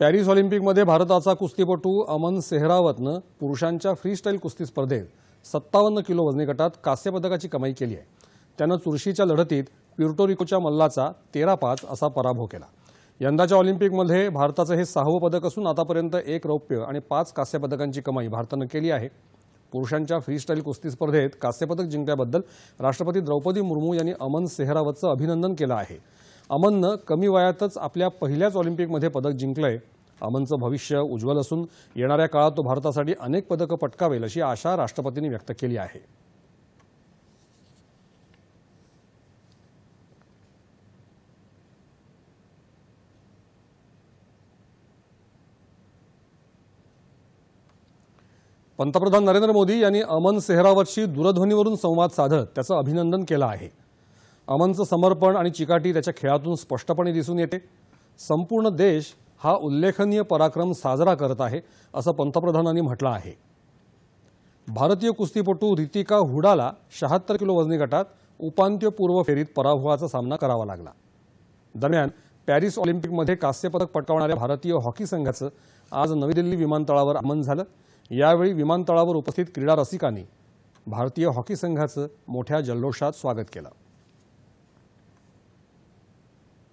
Paris ऑलिम्पिकमध्ये भारताचा कुस्तीपटू अमन सेहरावतनं पुरुषांच्या फ्रीस्टाईल कुस्ती स्पर्धेत सत्तावन्न किलो वजनी गटात कांस्य पदकाची कमाई केली आहे. त्यानं चुरशीच्या लढतीत प्युर्टोरिकोच्या मल्लाचा तेरा पाच असा पराभव केला. यंदाच्या ऑलिम्पिकमध्ये भारताचं हे सहावं पदक असून आतापर्यंत एक रौप्य आणि पाच कांस्य पदकांची कमाई भारतानं केली आहे. पुरुषांच्या फ्रीस्टाईल कुस्ती स्पर्धेत कांस्यपदक जिंकल्याबद्दल राष्ट्रपती द्रौपदी मुर्मू यांनी अमन सेहरावतचं अभिनंदन केलं आहे. अमननं कमी वयातच आपल्या पहिल्याच ऑलिम्पिकमध्ये पदक जिंकलंय. अमनचं भविष्य उज्ज्वल असून येणाऱ्या काळात तो भारतासाठी अनेक पदकं पटकावेल अशी आशा राष्ट्रपतींनी व्यक्त केली आहे. पंतप्रधान नरेंद्र मोदी यांनी अमन सेहरावतशी दूरध्वनीवरून संवाद साधत त्याचं अभिनंदन केलं आहे. अमनचं समर्पण आणि चिकाटी त्याच्या खेळातून स्पष्टपणे दिसून येते. संपूर्ण देश हा उल्लेखनीय पराक्रम साजरा करत आहे असं पंतप्रधानांनी म्हटलं आहे. भारतीय कुस्तीपटू रितिका हुडाला शहात्तर किलो वजनी गटात उपांत्यपूर्व फेरीत पराभवाचा सामना करावा लागला. दरम्यान पॅरिस ऑलिम्पिकमध्ये कांस्यपदक पटकावणाऱ्या भारतीय हॉकी संघाचं आज नवी दिल्ली विमानतळावर आगमन झालं. यावेळी विमानतळावर उपस्थित क्रीडा रसिकांनी भारतीय हॉकी संघाचं मोठ्या जल्लोषात स्वागत केलं.